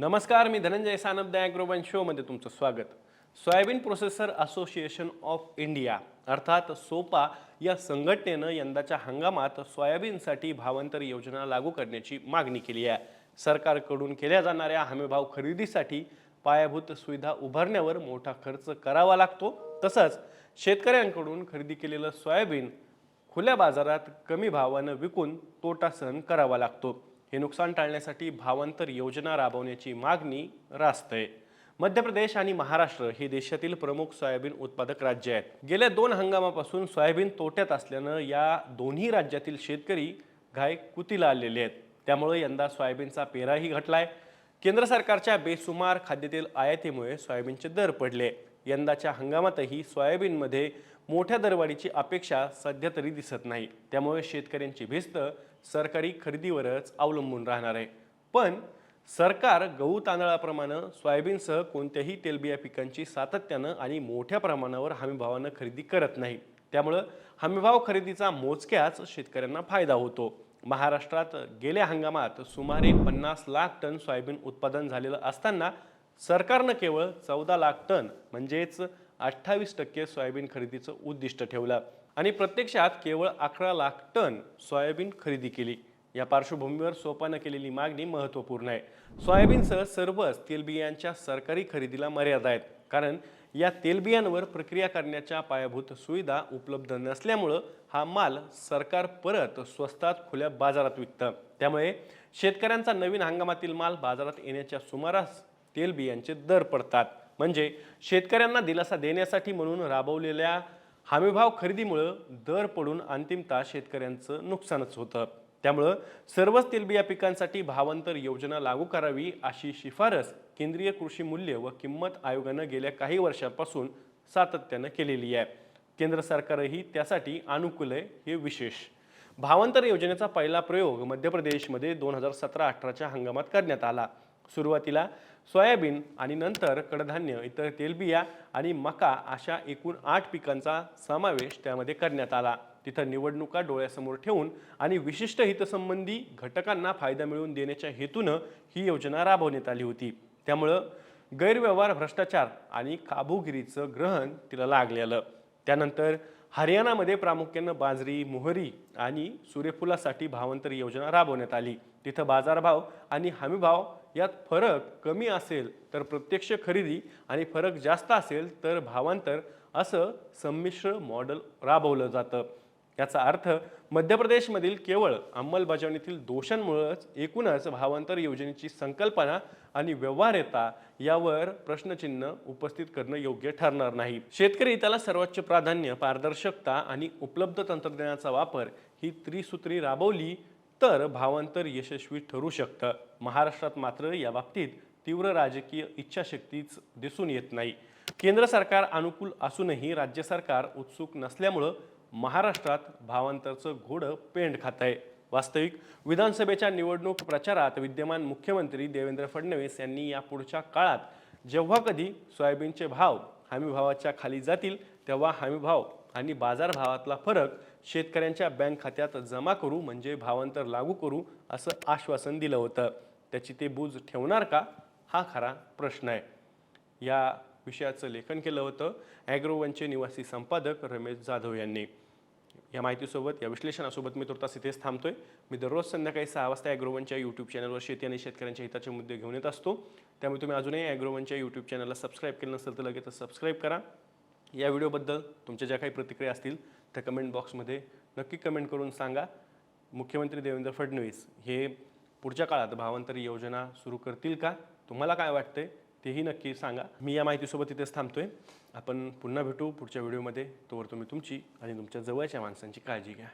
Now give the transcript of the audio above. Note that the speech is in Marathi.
नमस्कार मी धनंजय सानप द ॲग्रोवन शोमध्ये तुमचं स्वागत. Soybean processor association of India अर्थात सोपा या संघटनेनं यंदाच्या हंगामात सोयाबीनसाठी भावांतर योजना लागू करण्याची मागणी केली आहे. सरकारकडून केल्या जाणाऱ्या हमीभाव खरेदीसाठी पायाभूत सुविधा उभारण्यावर मोठा खर्च करावा लागतो. तसंच शेतकऱ्यांकडून खरेदी केलेलं सोयाबीन खुल्या बाजारात कमी भावानं विकून तोटा सहन करावा लागतो. हे नुकसान टाळण्यासाठी भावांतर योजना राबवण्याची मागणी रास्त. आहे मध्य प्रदेश आणि महाराष्ट्र हे देशातील प्रमुख सोयाबीन उत्पादक राज्य आहेत. गेल्या दोन हंगामापासून सोयाबीन तोट्यात असल्यानं या दोन्ही राज्यातील शेतकरी घाय कुतीला आलेले आहेत. त्यामुळे यंदा सोयाबीनचा पेराही घटलाय. केंद्र सरकारच्या बेसुमार खाद्यतेल आयातीमुळे सोयाबीनचे दर पडले. यंदाच्या हंगामातही सोयाबीनमध्ये मोठ्या दरवाढीची अपेक्षा सध्या तरी दिसत नाही. त्यामुळे शेतकऱ्यांची भिस्त सरकारी खरेदीवरच अवलंबून राहणार आहे. पण सरकार गहू तांदळाप्रमाणे सोयाबीनसह कोणत्याही तेलबिया पिकांची सातत्यानं आणि मोठ्या प्रमाणावर हमीभावानं खरेदी करत नाही. त्यामुळं हमीभाव खरेदीचा मोजक्याच शेतकऱ्यांना फायदा होतो. महाराष्ट्रात गेल्या हंगामात सुमारे पन्नास लाख टन सोयाबीन उत्पादन झालेलं असताना सरकारनं केवळ चौदा लाख टन म्हणजेच अठ्ठावीस टक्के सोयाबीन खरेदीचं उद्दिष्ट ठेवलं. आणि प्रत्यक्षात केवळ अकरा लाख टन सोयाबीन खरेदी केली. या पार्श्वभूमीवर सोपानं केलेली मागणी महत्त्वपूर्ण आहे. सोयाबीनसह सर्वच तेलबियांच्या सरकारी खरेदीला मर्यादा आहेत. कारण या तेलबियांवर प्रक्रिया करण्याच्या पायाभूत सुविधा उपलब्ध नसल्यामुळं हा माल सरकार परत स्वस्तात खुल्या बाजारात विकतं. त्यामुळे शेतकऱ्यांचा नवीन हंगामातील माल बाजारात येण्याच्या सुमारास तेलबियांचे दर पडतात. म्हणजे शेतकऱ्यांना दिलासा देण्यासाठी म्हणून राबवलेल्या हमीभाव खरेदीमुळं दर पडून अंतिमतः शेतकऱ्यांचं नुकसानच होतं. त्यामुळं सर्वच तेलबिया पिकांसाठी भावांतर योजना लागू करावी अशी शिफारस केंद्रीय कृषी मूल्य व किंमत आयोगानं गेल्या काही वर्षापासून सातत्यानं केलेली आहे. केंद्र सरकारही त्यासाठी अनुकूल आहे हे विशेष. भावांतर योजनेचा पहिला प्रयोग मध्य प्रदेशमध्ये दोन हजार सतरा अठराच्या हंगामात करण्यात आला. सुरुवातीला सोयाबीन आणि नंतर कडधान्य इतर तेलबिया आणि मका अशा एकूण आठ पिकांचा समावेश त्यामध्ये करण्यात आला. तिथं निवडणुका डोळ्यासमोर ठेवून आणि विशिष्ट हितसंबंधी घटकांना फायदा मिळवून देण्याच्या हेतूनं ही योजना राबवण्यात आली होती. त्यामुळं गैरव्यवहार भ्रष्टाचार आणि काबूगिरीचं ग्रहण तिला लागलेलं. त्यानंतर हरियाणामध्ये प्रामुख्यानं बाजरी मोहरी आणि सूर्यफुलासाठी भावांतर योजना राबवण्यात आली. तिथं बाजारभाव आणि हमीभाव यात फरक कमी असेल तर प्रत्यक्ष खरेदी आणि फरक जास्त असेल तर भावांतर असं संमिश्र मॉडेल राबवलं जातं. याचा अर्थ मध्य प्रदेशमधील केवळ अंमलबजावणीतील दोषांमुळेच एकूणच भावांतर योजनेची संकल्पना आणि व्यवहार्यता यावर प्रश्नचिन्ह उपस्थित करणं योग्य ठरणार नाही. शेतकरी त्याला सर्वोच्च प्राधान्य पारदर्शकता आणि उपलब्ध तंत्रज्ञानाचा वापर ही त्रिसूत्री राबवली तर भावांतर यशस्वी ठरू शकतं. महाराष्ट्रात मात्र या बाबतीत तीव्र राजकीय इच्छाशक्तीच दिसून येत नाही. केंद्र सरकार अनुकूल असूनही राज्य सरकार उत्सुक नसल्यामुळं महाराष्ट्रात भावांतरचं घोडं पेंड खात आहे. वास्तविक विधानसभेच्या निवडणूक प्रचारात विद्यमान मुख्यमंत्री देवेंद्र फडणवीस यांनी या पुढच्या काळात जेव्हा कधी सोयाबीनचे भाव हमीभावाच्या खाली जातील तेव्हा हमीभाव आणि बाजारभावातला फरक शेतकऱ्यांच्या बँक खात्यात जमा करू म्हणजे भावांतर लागू करू असं आश्वासन दिलं होतं. त्याची ते बूज ठेवणार का? हा खरा प्रश्न आहे. या विषयाचं लेखन केलं होतं. ॲग्रोवनचे निवासी संपादक रमेश जाधव यांनी. या माहितीसोबत या विश्लेषणासोबत मी तुर्तास इथेच थांबतोय. मी दररोज संध्याकाळी सहा वाजता ॲग्रोवनच्या यूट्यूब चॅनलवर शेती आणि शेतकऱ्यांच्या हिताचे मुद्दे घेऊन येत असतो. त्यामुळे तुम्ही अजूनही ॲग्रोवनच्या यूट्यूब चॅनलला सबस्क्राईब केलं नसेल तर लगेच सबस्क्राईब करा. या व्हिडिओबद्दल तुमच्या ज्या काही प्रतिक्रिया असतील त्या कमेंट बॉक्समध्ये नक्की कमेंट करून सांगा. मुख्यमंत्री देवेंद्र फडणवीस हे पुढच्या काळात भावांतर योजना सुरू करतील का? तुम्हाला काय वाटतंय? तेही नक्की सांगा. मी या माहितीसोबत इथेच थांबतोय. आपण पुन्हा भेटू पुढच्या व्हिडिओमध्ये. तोवर तुम्ही तुमची आणि तुमच्या जवळच्या माणसांची काळजी घ्या.